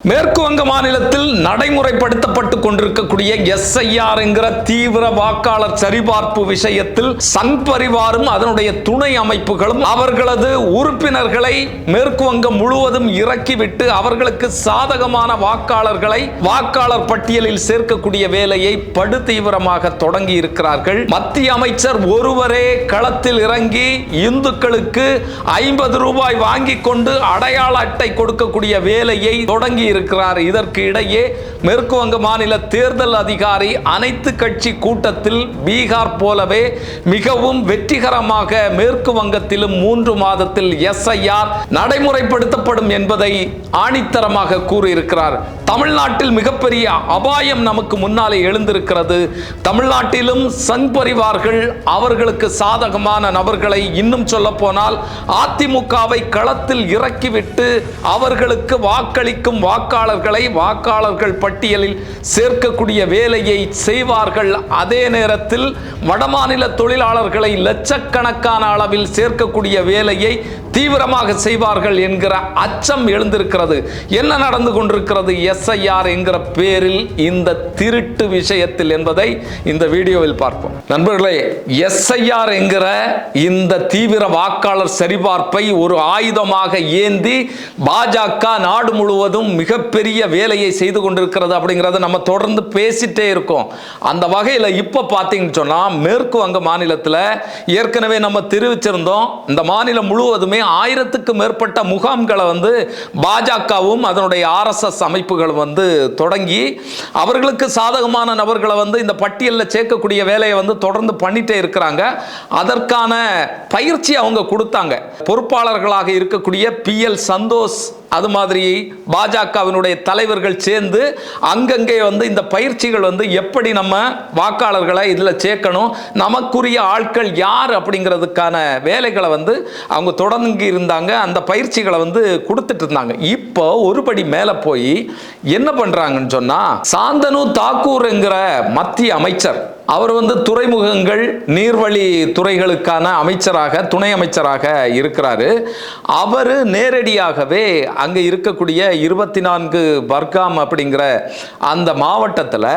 மேற்கு வங்க மாநிலத்தில் நடைமுறைப்படுத்தப்பட்டு கொண்டிருக்கக்கூடிய எஸ்ஐஆர் என்கிற தீவிர வாக்காளர் சரிபார்ப்பு விஷயத்தில் சங் பரிவாரும் அதனுடைய துணை அமைப்புகளும் அவர்களது உறுப்பினர்களை மேற்கு வங்கம் முழுவதும் இறக்கிவிட்டு அவர்களுக்கு சாதகமான வாக்காளர்களை வாக்காளர் பட்டியலில் சேர்க்கக்கூடிய வேலையை படு தீவிரமாக தொடங்கி இருக்கிறார்கள் மத்திய அமைச்சர் ஒருவரே களத்தில் இறங்கி இந்துக்களுக்கு ஐம்பது ரூபாய் வாங்கி கொண்டு அடையாள அட்டை கொடுக்கக்கூடிய வேலையை தொடங்கி இருக்கிறார் இதற்கு இடையே மேற்கு வங்க மாநில தேர்தல் அதிகாரி அனைத்து கட்சி கூட்டத்தில் பீகார் போலவே மிகவும் வெற்றிகரமாக மேற்கு வங்கத்திலும் மூன்று மாதத்தில் எஸ்ஐஆர் நடைமுறைப்படுத்தப்படும் என்பதை ஆணித்தரமாக கூறியிருக்கிறார். தமிழ்நாட்டில் மிகப்பெரிய அபாயம் நமக்கு முன்னாலே எழுந்திருக்கிறது. தமிழ்நாட்டிலும் சங் பரிவார்கள் அவர்களுக்கு சாதகமான நபர்களை இன்னும் சொல்ல போனால் அதிமுகவை களத்தில் இறக்கிவிட்டு அவர்களுக்கு வாக்களிக்கும் வாக்காளர்களை வாக்காளர்கள் பட்டியலில் சேர்க்கக்கூடிய வேலையை செய்வார்கள். அதே நேரத்தில் வடமாநில தொழிலாளர்களை லட்சக்கணக்கான அளவில் சேர்க்கக்கூடிய வேலையை தீவிரமாக செய்வார்கள் என்கிற அச்சம் எழுந்திருக்கிறது. என்ன நடந்து கொண்டிருக்கிறது? எஸ்ஐஆர் என்கிற பேரில் இந்த திருட்டு விஷயத்தில் என்பதை இந்த வீடியோவில் பார்ப்போம். நண்பர்களே எஸ்ஐஆர் என்கிற இந்த தீவிர வாக்காளர் சரிபார்ப்பை ஒரு ஆயுதமாக ஏந்தி பாஜக நாடு முழுவதும் மிகப்பெரிய வேலையை செய்து கொண்டிருக்கிறது அப்படிங்கிறத நம்ம தொடர்ந்து பேசிட்டே இருக்கோம். அந்த வகையில் இப்போ பார்த்தீங்கன்னு சொன்னால் மேற்கு வங்க மாநிலத்தில் ஏற்கனவே நம்ம தெரிவிச்சிருந்தோம். இந்த மாநிலம் முழுவதுமே ஆயிரத்துக்கு மேற்பட்ட முகாம்களை வந்து பாஜகவும் அதனுடைய ஆர்எஸ்எஸ் அமைப்புகள் வந்து தொடங்கி அவர்களுக்கு சாதகமான நபர்களை வந்து இந்த பட்டியலில் சேர்க்கக்கூடிய வேலையை வந்து தொடர்ந்து பண்ணிட்டே இருக்கிறாங்க. அதற்கான பயிற்சி அவங்க கொடுத்தாங்க. பொறுப்பாளர்களாக இருக்கக்கூடிய பி எல் சந்தோஷ் அது மாதிரி பாஜகவினுடைய தலைவர்கள் சேர்ந்து அங்கங்கே வந்து இந்த பயிற்சிகள் வந்து எப்படி நம்ம வாக்காளர்களை இதில் சேர்க்கணும் நமக்குரிய ஆட்கள் யார் அப்படிங்கிறதுக்கான வேலைகளை வந்து அவங்க தொடர்ந்து தொடங்கி இருந்தாங்க அந்த பயிற்சிகளை வந்து கொடுத்துட்டு இருந்தாங்க இப்போ ஒரு படி மேலே போய் என்ன பண்ணுறாங்கன்னு சொன்னால் சாந்தனு தாக்கூர்ங்கிற மத்திய அமைச்சர் அவர் வந்து துறைமுகங்கள் நீர்வழி துறைகளுக்கான அமைச்சராக துணை அமைச்சராக இருக்கிறாரு. அவர் நேரடியாகவே அங்கே இருக்கக்கூடிய இருபத்தி நான்கு பர்காம் அப்படிங்கிற அந்த மாவட்டத்தில்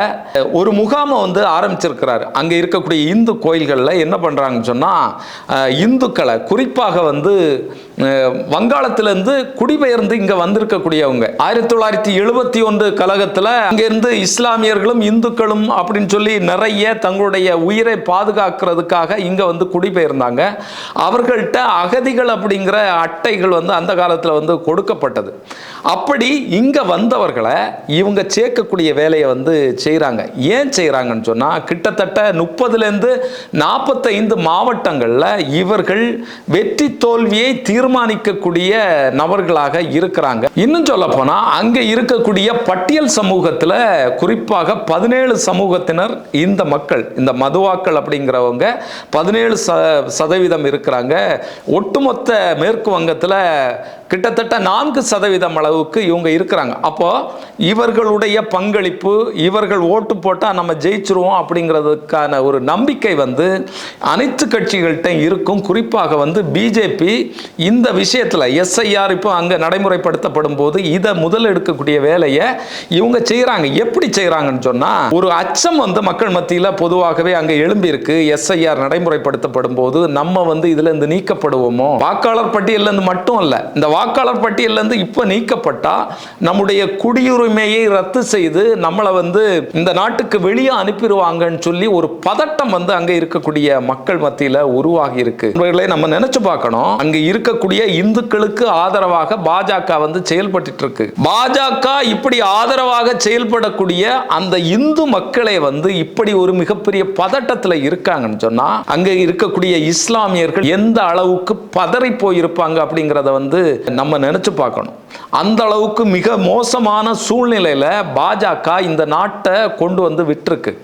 ஒரு முகாமை வந்து ஆரம்பிச்சிருக்கிறாரு. அங்கே இருக்கக்கூடிய இந்து கோயில்களில் என்ன பண்ணுறாங்கன்னு சொன்னால் இந்துக்களை குறிப்பாக வந்து வங்காளத்திலேருந்து குடிபெயர்ந்து இங்கே வந்திருக்கக்கூடியவங்க. ஆயிரத்தி தொள்ளாயிரத்தி எழுபத்தி ஒன்று கழகத்தில் அங்கேருந்து இஸ்லாமியர்களும் இந்துக்களும் அப்படின்னு சொல்லி நிறைய தங்களுடைய உயிரை பாதுகாக்கிறதுக்காக இங்கே வந்து குடிபெயர்ந்தாங்க. அவர்கள்ட்ட அகதிகள் அப்படிங்கிற அட்டைகள் வந்து அந்த காலத்தில் வந்து கொடுக்கப்பட்டது. அப்படி இங்கே வந்தவர்களை இவங்க சேர்க்கக்கூடிய வேலையை வந்து செய்கிறாங்க ஏன் செய்கிறாங்கன்னு சொன்னால் கிட்டத்தட்ட முப்பதுலேருந்து நாற்பத்தைந்து மாவட்டங்களில் இவர்கள் வெற்றி தோல்வியை தீர்மானிக்கக்கூடிய நபர்களாக இருக்கிறாங்க. இன்னும் சொல்ல போனால் அங்கே இருக்கக்கூடிய பட்டியல் சமூகத்தில் குறிப்பாக பதினேழு சமூகத்தினர் இந்த மக்கள் இந்த மதுவாக்கள் அப்படிங்கிறவங்க பதினேழு ச சதவீதம் இருக்கிறாங்க. ஒட்டுமொத்த மேற்கு வங்கத்தில் கிட்டத்தட்ட நான்கு சதவீதம் அளவுக்கு இவங்க இருக்கிறாங்க. அப்போ இவர்களுடைய பங்களிப்பு இவர்கள் ஓட்டு போட்டால் நம்ம ஜெயிச்சிருவோம் அப்படிங்கிறதுக்கான ஒரு நம்பிக்கை வந்து அனைத்து கட்சிகள்கிட்ட இருக்கும். குறிப்பாக வந்து பிஜேபி இந்த விஷயத்தில் எஸ்ஐஆர் இப்போ அங்கே நடைமுறைப்படுத்தப்படும் போது இதை முதல் எடுக்கக்கூடிய வேலையை இவங்க செய்கிறாங்க எப்படி செய்கிறாங்கன்னு சொன்னால் ஒரு அச்சம் வந்து மக்கள் மத்தியில் பொதுவாகவே அங்கே எழும்பியிருக்கு. எஸ்ஐஆர் நடைமுறைப்படுத்தப்படும் போது நம்ம வந்து இதுலேருந்து நீக்கப்படுவோமோ? வாக்காளர் பட்டியலேருந்து மட்டும் இல்லை இந்த வாக்காளர் பட்டியலேருந்து இப்போ நீக்கப்பட்டால் நம்முடைய குடியுரிமையை ரத்து செய்து நம்மளை வந்து இந்த நாட்டுக்கு வெளியே அனுப்பிடுவாங்கன்னு சொல்லி ஒரு பதட்டம் வந்து அங்கே இருக்கக்கூடிய மக்கள் மத்தியில் உருவாகி இருக்கு. இவர்களை நம்ம நினைச்சு பார்க்கணும். அங்கே இருக்கக்கூடிய இந்துக்களுக்கு ஆதரவாக பாஜக வந்து செயல்பட்டு இருக்கு. பாஜக இப்படி ஆதரவாக செயல்படக்கூடிய அந்த இந்து மக்களை வந்து இப்படி ஒரு மிகப்பெரிய பதட்டத்தில் இருக்காங்கன்னு சொன்னால் அங்கே இருக்கக்கூடிய இஸ்லாமியர்கள் எந்த அளவுக்கு பதறி போயிருப்பாங்க அப்படிங்கிறத வந்து நம்ம நினச்சி பார்க்கணும். அந்த அளவுக்கு மிக மோசமான சூழ்நிலையில் பாஜக இந்த நாட்டை கொண்டு வந்து விட்டுருக்கு.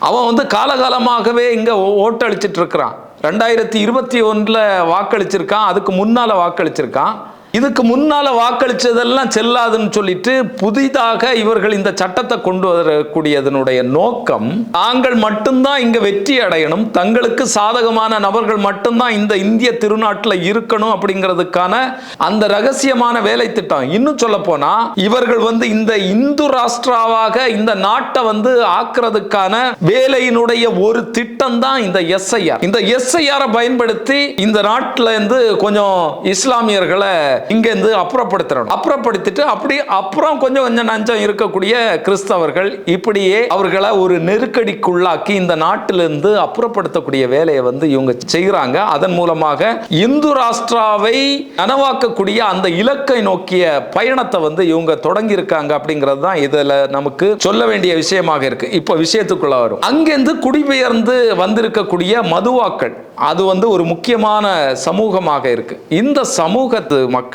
அவன் வந்து காலகாலமாகவே இங்கே ஓ- ஓட்டளிச்சிட்டு இருக்கிறான். ரெண்டாயிரத்தி இருபத்தி ஒன்றில் வாக்களிச்சிருக்கான் அதுக்கு முன்னால் வாக்களிச்சிருக்கான். இதுக்கு முன்னால் வாக்களித்ததெல்லாம் செல்லாதுன்னு சொல்லிட்டு புதிதாக இவர்கள் இந்த சட்டத்தை கொண்டு வரக்கூடியதனுடைய நோக்கம் தாங்கள் மட்டும்தான் இங்கே வெற்றி அடையணும். தங்களுக்கு சாதகமான நபர்கள் மட்டும்தான் இந்த இந்திய திருநாட்டில் இருக்கணும் அப்படிங்கிறதுக்கான அந்த ரகசியமான வேலை திட்டம் இன்னும் சொல்ல போனால் இவர்கள் வந்து இந்த இந்து ராஷ்டிராவாக இந்த நாட்டை வந்து ஆக்குறதுக்கான வேலையினுடைய ஒரு திட்டம் தான் இந்த எஸ்ஐஆர். இந்த எஸ்ஐஆரை பயன்படுத்தி இந்த நாட்டில் இருந்து கொஞ்சம் இஸ்லாமியர்களை இங்க இருந்து அப்புறப்படுத்தணும் அப்புறப்படுத்திட்டு அப்படி அப்புறம் கொஞ்சம் கொஞ்சம் நஞ்சம் இருக்கக்கூடிய கிறிஸ்தவர்கள் இப்படியே அவர்களை ஒரு நெருக்கடிக்குள்ளாக்கி இந்த நாட்டிலிருந்து அப்புறப்படுத்தக்கூடிய வேலையை வந்து இவங்க செய்கிறாங்க. அதன் மூலமாக இந்து ராஷ்டிராவை நனவாக்கக்கூடிய அந்த இலக்கை நோக்கிய பயணத்தை வந்து இவங்க தொடங்கி இருக்காங்க அப்படிங்கிறது தான் இதுல நமக்கு சொல்ல வேண்டிய விஷயமாக இருக்கு. இப்போ விஷயத்துக்குள்ள வரும். அங்கிருந்து குடிபெயர்ந்து வந்திருக்கக்கூடிய மதுவாக்கள் அது வந்து ஒரு முக்கியமான சமூகமாக இருக்கு. இந்த சமூகத்து மக்கள்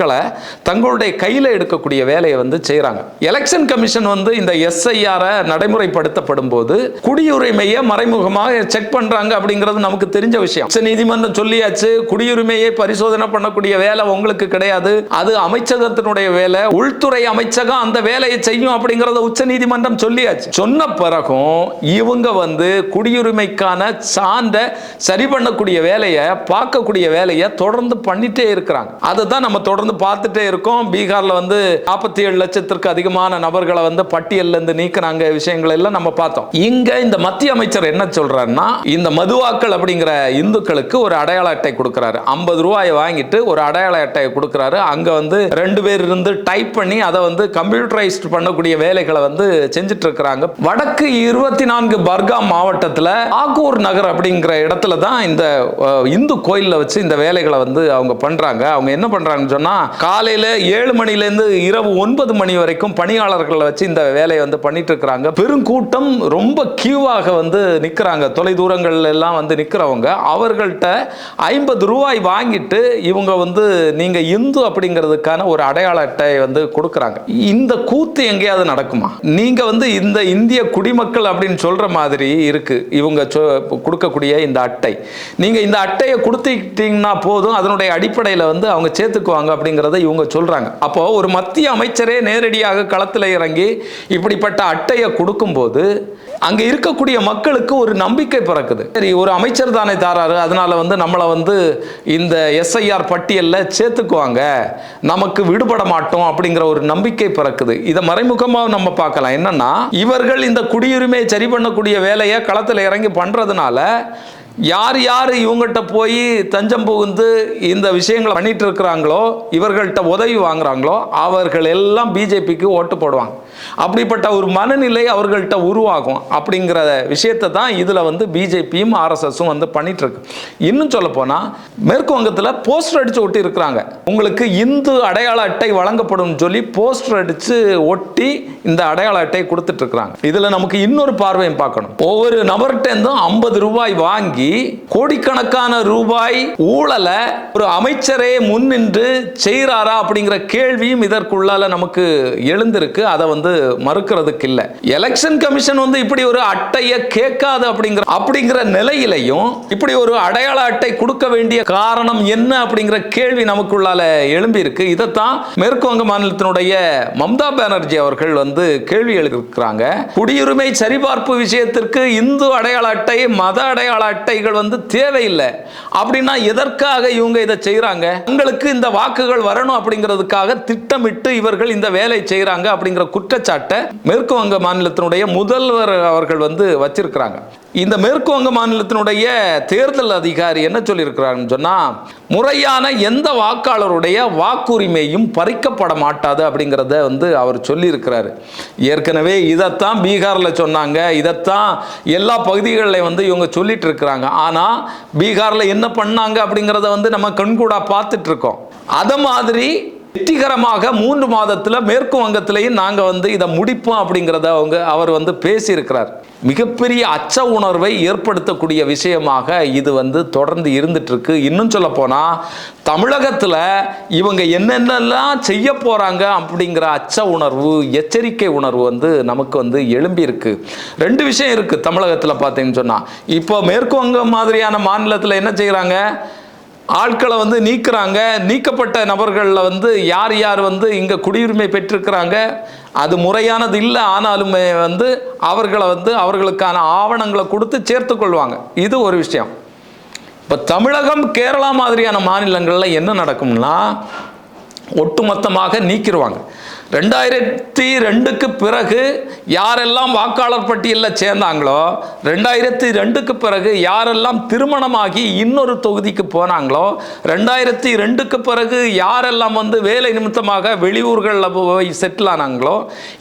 தங்களுடைய கையில் எடுக்கக்கூடிய வேலையை வந்து செய்கிறாங்க எலெக்ஷன் கமிஷன் வந்து இந்த எஸ்ஐஆரை நடைமுறைப்படுத்தப்படும் போது குடியுரிமையை மறைமுகமாக செக் பண்றாங்க அப்படிங்கிறது நமக்கு தெரிஞ்ச விஷயம். உச்ச நீதிமன்றம் சொல்லியாச்சு குடியுரிமையை பரிசோதனை பண்ணக்கூடிய வேலை உங்களுக்கு கிடையாது. அது அமைச்சகத்தினுடைய வேலை உள்துறை அமைச்சகம் அந்த வேலையை செய்யும் அப்படிங்கிறத உச்ச நீதிமன்றம் சொல்லியாச்சு. சொன்ன பிறகும் இவங்க வந்து குடியுரிமைக்கான சார்ந்த சரி பண்ணக்கூடிய வேலையை பார்க்கக்கூடிய வேலையை தொடர்ந்து பண்ணிட்டே இருக்கிறாங்க. அதை தான் நம்ம தொடர்ந்து பார்த்துட்டே இருக்கோம். பீகார்ல வந்து நாற்பத்தி ஏழு லட்சத்திற்கு அதிகமான நபர்களை வந்து பட்டியல்ல இருந்து நீக்கினாங்க விஷயங்கள் எல்லாம் நம்ம பார்த்தோம். இங்க இந்த மத்திய அமைச்சர் என்ன சொல்றாருன்னா இந்த மதுவாக்கள் அப்படிங்கிற இந்துக்களுக்கு ஒரு அடையாள அட்டை கொடுக்கிறாரு. ஐம்பது ரூபாயை வாங்கிட்டு ஒரு அடையாள அட்டையை கொடுக்கிறாரு. அங்க வந்து ரெண்டு பேர் இருந்து டைப் பண்ணி அதை வந்து கம்ப்யூட்டரைஸ்ட் பண்ணக்கூடிய வேலைகளை வந்து செஞ்சுட்டு இருக்கிறாங்க வடக்கு இருபத்தி நான்கு பர்காம் மாவட்டத்தில் ஆகூர் நகர் அப்படிங்கிற இடத்துல தான் இந்த இந்து கோயிலில் வச்சு இந்த வேலைகளை வந்து அவங்க பண்ணுறாங்க அவங்க என்ன பண்ணுறாங்கன்னு சொன்னா காலையில ஏழு மணிலேருந்து இரவு ஒன்பது மணி வரைக்கும் பணியாளர்களை வச்சு இந்த வேலையை வந்து பண்ணிட்டு இருக்கிறாங்க பெருங்கூட்டம் ரொம்ப கியூவாக வந்து நிற்கிறாங்க தொலை தூரங்கள்ல எல்லாம் வந்து நிற்கிறவங்க அவர்கள்ட்ட ஐம்பது ரூபாய் வாங்கிட்டு இவங்க வந்து நீங்க இந்து அப்படிங்கிறதுக்கான ஒரு அடையாள அட்டையை வந்து கொடுக்குறாங்க. இந்த கூத்து எங்கேயாவது நடக்குமா? நீங்க வந்து இந்த இந்திய குடிமக்கள் அப்படின்னு சொல்ற மாதிரி இருக்கு. இவங்க சொ- கொடுக்கக்கூடிய இந்த அட்டை. நீங்க இந்த அட்டையை கொடுத்துக்கிட்டீங்கன்னா போதும். அதனுடைய அடிப்படையில் வந்து அவங்க சேர்த்துக்குவாங்க அப்படிங்கிறத இவங்க சொல்கிறாங்க அப்போது ஒரு மத்திய அமைச்சரே நேரடியாக களத்தில் இறங்கி இப்படிப்பட்ட அட்டையை கொடுக்கும்போது அங்கே இருக்கக்கூடிய மக்களுக்கு ஒரு நம்பிக்கை பிறக்குது. சரி ஒரு அமைச்சர் தானே தாராரு அதனால் வந்து நம்மளை வந்து இந்த எஸ்ஐஆர் பட்டியலில் சேர்த்துக்குவாங்க. நமக்கு விடுபட மாட்டோம் அப்படிங்கிற ஒரு நம்பிக்கை பிறக்குது. இதை மறைமுகமாக நம்ம பார்க்கலாம். என்னன்னா இவர்கள் இந்த குடியுரிமையை சரி பண்ணக்கூடிய வேலையை களத்தில் இறங்கி பண்ணுறதுனால யார் யார் இவங்ககிட்ட போய் தஞ்சம் புகுந்து இந்த விஷயங்களை பண்ணிட்டு இருக்கிறாங்களோ இவர்கள்ட்ட உதவி வாங்குறாங்களோ அவர்கள் எல்லாம் பிஜேபிக்கு ஓட்டு போடுவாங்க. அப்படிப்பட்ட ஒரு மனநிலை அவர்கள்ட்ட உருவாகும் அப்படிங்கிற விஷயத்தை தான் இதில் வந்து பிஜேபியும் ஆர்எஸ்எஸும் வந்து பண்ணிட்டு இருக்கு இன்னும் சொல்ல போனால் மேற்கு வங்கத்தில் போஸ்டர் அடிச்சு ஒட்டி இருக்கிறாங்க. உங்களுக்கு இந்து அடையாள அட்டை வழங்கப்படும் சொல்லி போஸ்டர் அடிச்சு ஒட்டி இந்த அடையாள அட்டையை கொடுத்துட்டு இருக்கிறாங்க இதில் நமக்கு இன்னொரு பார்வையும் பார்க்கணும். ஒவ்வொரு நபர்கிட்டேருந்தும் ஐம்பது ரூபாய் வாங்கி கோடிக்கணக்கான ரூபாய் ஊழலை ஒரு அமைச்சரே முன்னின்று செய்கிறாரா அப்படிங்கிற கேள்வியும் இதற்குள்ளால நமக்கு எழுந்திருக்கு. அதை வந்து மறுக்கிறதுக்கு இல்லை எலெக்ஷன் கமிஷன் வந்து இப்படி ஒரு அட்டையை கேட்காது அப்படிங்கிற அப்படிங்கிற நிலையிலையும் இப்படி ஒரு அடையாள அட்டை கொடுக்க வேண்டிய காரணம் என்ன அப்படிங்கிற கேள்வி நமக்குள்ளால எழும்பி இருக்கு இதைத்தான் மேற்கு வங்க மாநிலத்தினுடைய மம்தா பானர்ஜி அவர்கள் வந்து கேள்வி எழுதியிருக்கிறாங்க குடியுரிமை சரிபார்ப்பு விஷயத்திற்கு இந்து அடையாள அட்டை மத அடையாள அட்டைகள் வந்து தேவையில்லை. அப்படின்னா எதற்காக இவங்க இதை செய்யறாங்க உங்களுக்கு இந்த வாக்குகள் வரணும் அப்படிங்கிறதுக்காக திட்டமிட்டு இவர்கள் இந்த வேலை செய்யறாங்க அப்படிங்கிற குற்றச்சாட்டை மேற்கு வங்க மாநிலத்தினுடைய முதல்வர் அவர்கள் வந்து வச்சிருக்கிறாங்க. இந்த மேற்கு வங்க மாநிலத்தினுடைய தேர்தல் அதிகாரி என்ன சொல்லியிருக்கிறாங்கன்னு சொன்னால் முறையான எந்த வாக்காளருடைய வாக்குரிமையும் பறிக்கப்பட மாட்டாது அப்படிங்கிறத வந்து அவர் சொல்லியிருக்கிறாரு. ஏற்கனவே இதைத்தான் பீகாரில் சொன்னாங்க. இதைத்தான் எல்லா பகுதிகளில் வந்து இவங்க சொல்லிட்டு இருக்கிறாங்க ஆனால் பீகாரில் என்ன பண்ணாங்க அப்படிங்கிறத வந்து நம்ம கண்கூடாக பார்த்துட்ருக்கோம் அதை மாதிரி வெற்றிகரமாக மூன்று மாதத்தில் மேற்கு வங்கத்திலையும் நாங்கள் வந்து இதை முடிப்போம் அப்படிங்கிறத அவங்க அவர் வந்து பேசியிருக்கிறார். மிகப்பெரிய அச்ச உணர்வை ஏற்படுத்தக்கூடிய விஷயமாக இது வந்து தொடர்ந்து இருந்துட்டுருக்கு. இன்னும் சொல்ல தமிழகத்தில் இவங்க என்னென்னலாம் செய்ய போகிறாங்க அப்படிங்கிற அச்ச உணர்வு எச்சரிக்கை உணர்வு வந்து நமக்கு வந்து எழும்பி இருக்கு ரெண்டு விஷயம் இருக்குது தமிழகத்தில் பார்த்தீங்கன்னு சொன்னால் இப்போ மேற்கு வங்கம் மாதிரியான மாநிலத்தில் என்ன செய்கிறாங்க ஆட்களை வந்து நீக்கிறாங்க. நீக்கப்பட்ட நபர்களில் வந்து யார் யார் வந்து இங்கே குடியுரிமை பெற்றிருக்கிறாங்க? அது முறையானது இல்லை ஆனாலுமே வந்து அவர்களை வந்து அவர்களுக்கான ஆவணங்களை கொடுத்து சேர்த்து கொள்வாங்க. இது ஒரு விஷயம். இப்போ தமிழகம் கேரளா மாதிரியான மாநிலங்களில் என்ன நடக்கும்னா ஒட்டுமொத்தமாக நீக்கிடுவாங்க ரெண்டாயிரத்தி ரெண்டுக்கு பிறகு யாரெல்லாம் வாக்காளர் பட்டியலில் சேர்ந்தாங்களோ ரெண்டாயிரத்தி ரெண்டுக்கு பிறகு யாரெல்லாம் திருமணமாகி இன்னொரு தொகுதிக்கு போனாங்களோ ரெண்டாயிரத்தி ரெண்டுக்கு பிறகு யாரெல்லாம் வந்து வேலை நிமித்தமாக வெளியூர்களில் போய் செட்டில் ஆனாங்களோ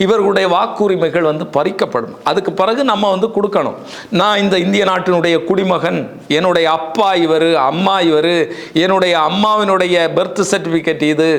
இவர்களுடைய வாக்குரிமைகள் வந்து பறிக்கப்படும். அதுக்கு பிறகு நம்ம வந்து கொடுக்கணும். நான் இந்த இந்திய நாட்டினுடைய குடிமகன் என்னுடைய அப்பா இவர் அம்மா இவர் என்னுடைய அம்மாவினுடைய பர்த் சர்டிஃபிகேட் இது.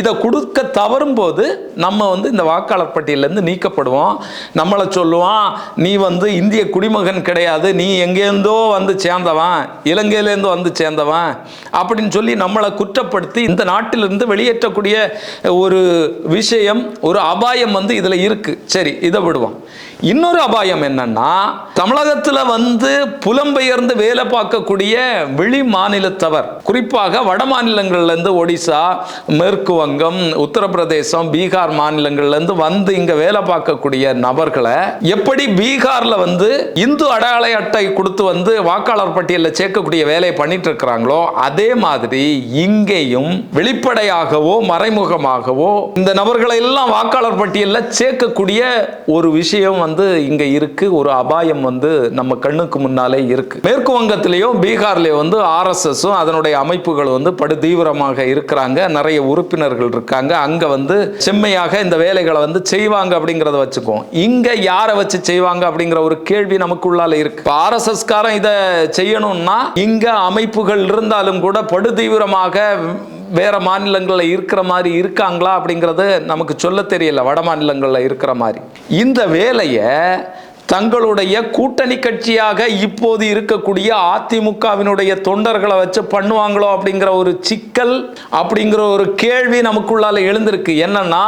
இதை கொடுக்க தவறும் போது நம்ம வந்து இந்த வாக்காளர் பட்டியலேருந்து நீக்கப்படுவோம். நம்மளை சொல்லுவான் நீ வந்து இந்திய குடிமகன் கிடையாது. நீ எங்கேருந்தோ வந்து சேர்ந்தவன். இலங்கையிலேருந்து வந்து சேர்ந்தவன். அப்படின்னு சொல்லி நம்மளை குற்றப்படுத்தி இந்த நாட்டிலிருந்து வெளியேற்றக்கூடிய ஒரு விஷயம் ஒரு அபாயம் வந்து இதில் இருக்கு. சரி இதை விடுவோம். இன்னொரு அபாயம் என்னன்னா தமிழகத்தில் வந்து புலம்பெயர்ந்து வேலை பார்க்கக்கூடிய வெளி மாநிலத்தவர் குறிப்பாக வட மாநிலங்கள்லேருந்து ஒடிசா மேற்கு வங்கம் உத்தரப்பிரதேசம் பீகார் மாநிலங்கள்லேருந்து வந்து இங்கே வேலை பார்க்கக்கூடிய நபர்களை எப்படி பீகாரில் வந்து இந்து அடையாள அட்டை கொடுத்து வந்து வாக்காளர் பட்டியலில் சேர்க்கக்கூடிய வேலையை பண்ணிட்டு இருக்கிறாங்களோ அதே மாதிரி இங்கேயும் வெளிப்படையாகவோ மறைமுகமாகவோ இந்த நபர்களை எல்லாம் வாக்காளர் பட்டியலில் சேர்க்கக்கூடிய ஒரு விஷயம் வந்து இங்க இருக்கு. ஒரு அபாயம் வந்து நம்ம கண்ணுக்கு முன்னாலே இருக்கு. மேற்கு வங்கத்திலையும் பீகார்லேயும் வந்து ஆர்எஸ்எஸும் அதனுடைய அமைப்புகள் வந்து படு தீவிரமாக இருக்கிறாங்க. நிறைய உறுப்பினர்கள் இருக்காங்க. அங்க வந்து செம்மையாக இந்த வேலைகளை வந்து செய்வாங்க அப்படிங்கிறத வச்சுக்குவோம். இங்க யாரை வச்சு செய்வாங்க அப்படிங்கிற ஒரு கேள்வி நமக்குள்ளால இருக்கு. இப்போ ஆர்எஸ்எஸ் இதை செய்யணும்னா இங்க அமைப்புகள் இருந்தாலும் கூட படு தீவிரமாக வேற மாநிலங்களில் இருக்கிற மாதிரி இருக்காங்களா அப்படிங்கிறது நமக்கு சொல்ல தெரியல. வட மாநிலங்களில் இருக்கிற மாதிரி. இந்த வேலையை தங்களுடைய கூட்டணி கட்சியாக இப்போது இருக்கக்கூடிய அதிமுகவினுடைய தொண்டர்களை வச்சு பண்ணுவாங்களோ அப்படிங்கிற ஒரு சிக்கல் அப்படிங்கிற ஒரு கேள்வி நமக்குள்ளால் எழுந்திருக்கு. என்னன்னா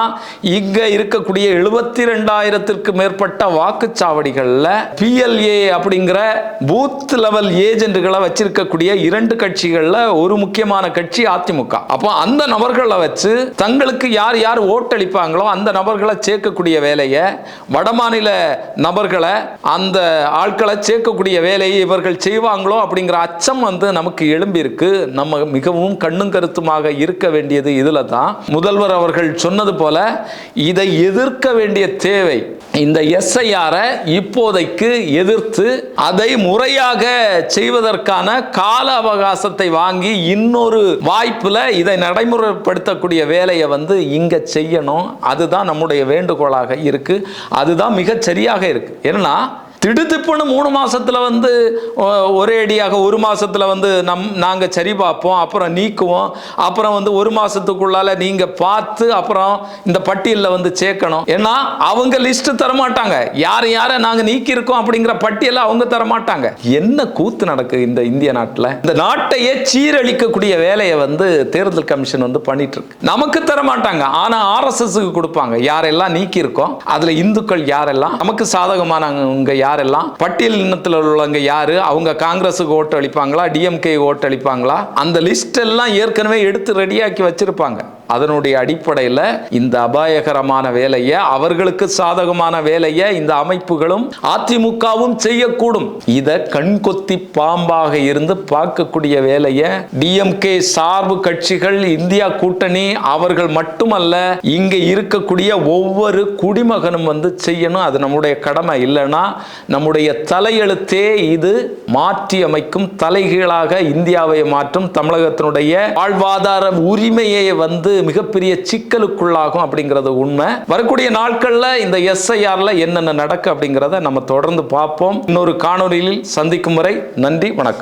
இங்க இருக்கக்கூடிய எழுபத்தி ரெண்டாயிரத்திற்கு மேற்பட்ட வாக்குச்சாவடிகளில் பிஎல்ஏ அப்படிங்கிற பூத் லெவல் ஏஜென்ட்டுகளை வச்சிருக்கக்கூடிய இரண்டு கட்சிகளில் ஒரு முக்கியமான கட்சி அதிமுக. அப்போ அந்த நபர்களை வச்சு தங்களுக்கு யார் யார் ஓட்டளிப்பாங்களோ அந்த நபர்களை சேர்க்கக்கூடிய வேலையை வடமாநில நபர்களை அந்த ஆட்களை சேர்க்கக்கூடிய வேலையை இவர்கள் செய்வாங்களோ அப்படிங்கிற அச்சம் வந்து நமக்கு எழும்பியிருக்கு. நம்ம மிகவும் கண்ணும் கருத்துமாக இருக்க வேண்டியது இதில் தான். முதல்வர் அவர்கள் சொன்னது போல இதை எதிர்க்க வேண்டிய தேவை இந்த எஸ்ஐஆரை இப்போதைக்கு எதிர்த்து அதை முறையாக செய்வதற்கான கால அவகாசத்தை வாங்கி இன்னொரு வாய்ப்பில் இதை நடைமுறைப்படுத்தக்கூடிய வேலையை வந்து இங்கே செய்யணும். அதுதான் நம்முடைய வேண்டுகோளாக இருக்குது அதுதான் மிகச்சரியாக இருக்குது ஏன்னா திடுதிப்புன்னு மூணு மாதத்தில் வந்து ஒரே அடியாக ஒரு மாதத்தில் வந்து நம் நாங்கள் சரி பார்ப்போம் அப்புறம் நீக்குவோம் அப்புறம் வந்து ஒரு மாதத்துக்குள்ளால் நீங்கள் பார்த்து அப்புறம் இந்த பட்டியலில் வந்து சேர்க்கணும். ஏன்னா அவங்க லிஸ்ட்டு தர மாட்டாங்க யார் யாரை நாங்கள் நீக்கியிருக்கோம் அப்படிங்கிற பட்டியலை அவங்க தரமாட்டாங்க. என்ன கூத்து நடக்குது இந்த இந்திய நாட்டில்? இந்த நாட்டையே சீரழிக்கக்கூடிய வேலையை வந்து தேர்தல் கமிஷன் வந்து பண்ணிட்டு இருக்கு நமக்கு தரமாட்டாங்க. ஆனால் ஆர்எஸ்எஸ்க்கு கொடுப்பாங்க. யாரெல்லாம் நீக்கியிருக்கோம்? அதில் இந்துக்கள் யாரெல்லாம்? நமக்கு சாதகமானவங்க யாரெல்லாம் பட்டியல் இனத்தில் உள்ளவங்க யாரு? அவங்க காங்கிரஸுக்கு ஓட்டு அளிப்பாங்களா? டிஎம்கே ஓட்டு அளிப்பாங்களா? அந்த லிஸ்ட் எல்லாம் ஏற்கனவே எடுத்து ரெடியாக்கி வச்சிருப்பாங்க. அதனுடைய அடிப்படையில் இந்த அபாயகரமான வேலையை அவர்களுக்கு சாதகமான வேலையை இந்த அமைப்புகளும் அதிமுகவும் செய்யக்கூடும். இதை கண்கொத்தி பாம்பாக இருந்து பார்க்கக்கூடிய வேலையை டிஎம்கே சார்பு கட்சிகள் இந்தியா கூட்டணி அவர்கள் மட்டுமல்ல இங்க இருக்கக்கூடிய ஒவ்வொரு குடிமகனும் வந்து செய்யணும். அது நம்முடைய கடமை. இல்லைன்னா நம்முடைய தலையெழுத்தே இது மாற்றி அமைக்கும் தலைகீழாக இந்தியாவை மாற்றும் தமிழகத்தினுடைய வாழ்வாதார உரிமையை வந்து மிகப்பெரிய சிக்கலுக்குள்ளாகும் அப்படிங்கிறது உண்மை. வரக்கூடிய நாட்கள்ல இந்த எஸ்ஐஆர்ல என்னென்ன நடக்கு அப்படிங்கிறத நம்ம தொடர்ந்து பார்ப்போம். இன்னொரு காணொலியில் சந்திக்கும் வரை நன்றி வணக்கம்.